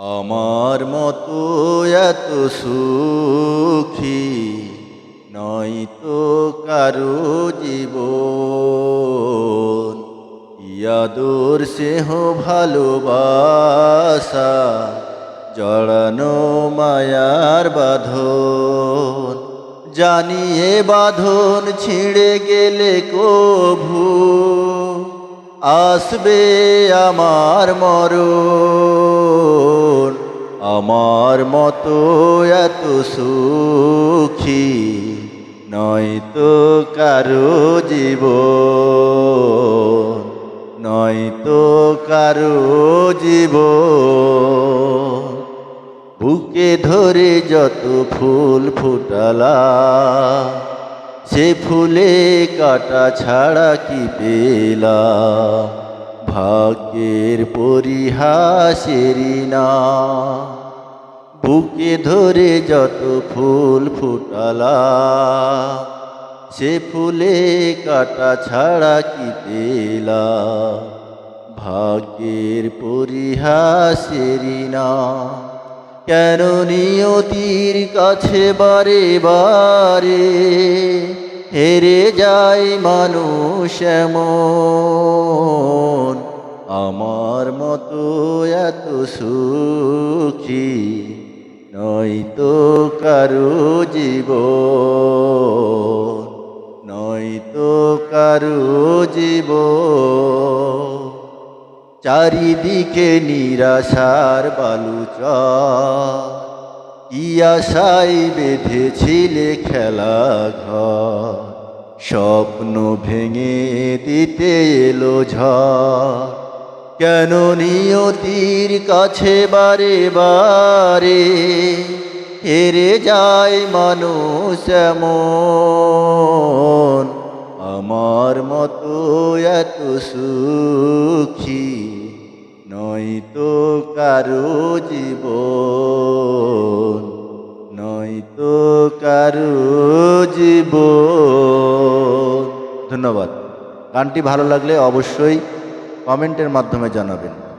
আমার মতো এত সুখী নয় তো কারও জীবন। ইয়াদুর সেহ ভালোবাসা, জড়ানো মায়ার বাঁধন। জানিয়ে বাঁধন ছিঁড়ে গেলে কভু আসবে আমার মরণ, আমার মতো এত সুখী নয় তো কারও জীব নয় তো কারও জীব বুকে ধরে যত ফুল ফুটালা সে ফুলে কাটা ছাড়া কি পেলা ভাগ্যের পরিহাসেরই না। বুকে ধরে যত ফুল ফুটালা সে ফুলে কাটা ছাড়া কি পেলা ভাগ্যের পরিহাসেরই না। কেন নিয়তির কাছে বারে বারে হেরে যায় মানুষ এমন? আমার মতো এত সুখী নয়তো কারও জীব নয়তো কারও জীব চারিদিকে নিরাশার বালুচ। ইয়াশাই বেঁধেছিলে খেলা ঘর? স্বপ্ন ভেঙে দিতে এলো ঝড়। কেন নিয়তির কাছে বারে বারে হেরে যায় মানুষ এমন এত নয় তো কারও জীব নয়তো কারও জীব ধন্যবাদ। গানটি ভালো লাগলে অবশ্যই কমেন্টের মাধ্যমে জানাবেন।